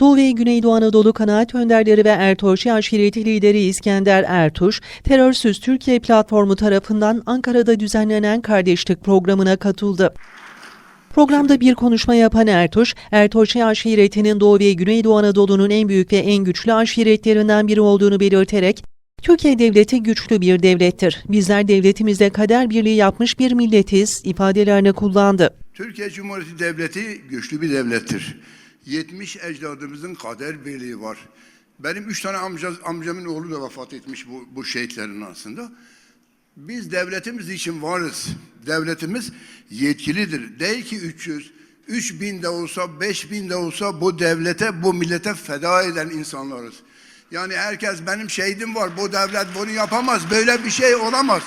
Doğu ve Güneydoğu Anadolu kanaat önderleri ve Ertoşi aşireti lideri İskender Ertuş, Terörsüz Türkiye platformu tarafından Ankara'da düzenlenen kardeşlik programına katıldı. Programda bir konuşma yapan Ertuş, Ertoşi aşiretinin Doğu ve Güneydoğu Anadolu'nun en büyük ve en güçlü aşiretlerinden biri olduğunu belirterek, Türkiye devleti güçlü bir devlettir. Bizler devletimizde kader birliği yapmış bir milletiz ifadelerini kullandı. Türkiye Cumhuriyeti Devleti güçlü bir devlettir. 70 ecdadımızın kader birliği var. Benim üç tane amca, amcamın oğlu da vefat etmiş bu, bu şehitlerin arasında. Biz devletimiz için varız. Devletimiz yetkilidir. Değil ki 300, 3000 de olsa, 5000 de olsa bu devlete, bu millete feda eden insanlarız. Yani herkes benim şehidim var, bu devlet bunu yapamaz, böyle bir şey olamaz.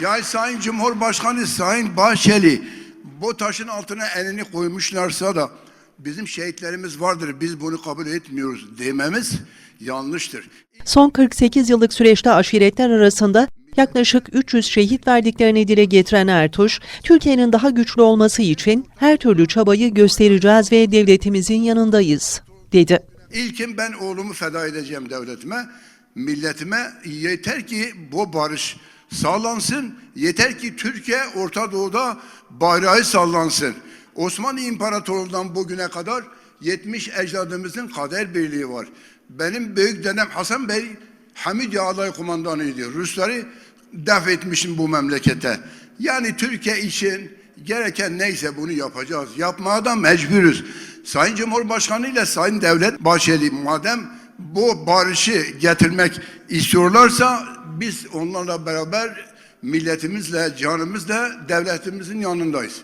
Yani Sayın Cumhurbaşkanı Sayın Bahçeli bu taşın altına elini koymuşlarsa da bizim şehitlerimiz vardır biz bunu kabul etmiyoruz dememiz yanlıştır. Son 48 yıllık süreçte aşiretler arasında yaklaşık 300 şehit verdiklerini dile getiren Ertuş, Türkiye'nin daha güçlü olması için her türlü çabayı göstereceğiz ve devletimizin yanındayız, dedi. İlkin ben oğlumu feda edeceğim devletime, milletime. Yeter ki bu barış sağlansın. Yeter ki Türkiye Orta Doğu'da bayrağı sallansın. Osmanlı İmparatorluğu'ndan bugüne kadar 70 ecdadımızın kader birliği var. Benim büyük dedem Hasan Bey Hamid Yağlay kumandanıydı. Rusları def etmişim bu memlekete. Yani Türkiye için gereken neyse bunu yapacağız. Yapmaya da mecburuz. Sayın Cumhurbaşkanı ile Sayın Devlet Bahçeli madem bu barışı getirmek istiyorlarsa biz onlarla beraber milletimizle, canımızla devletimizin yanındayız.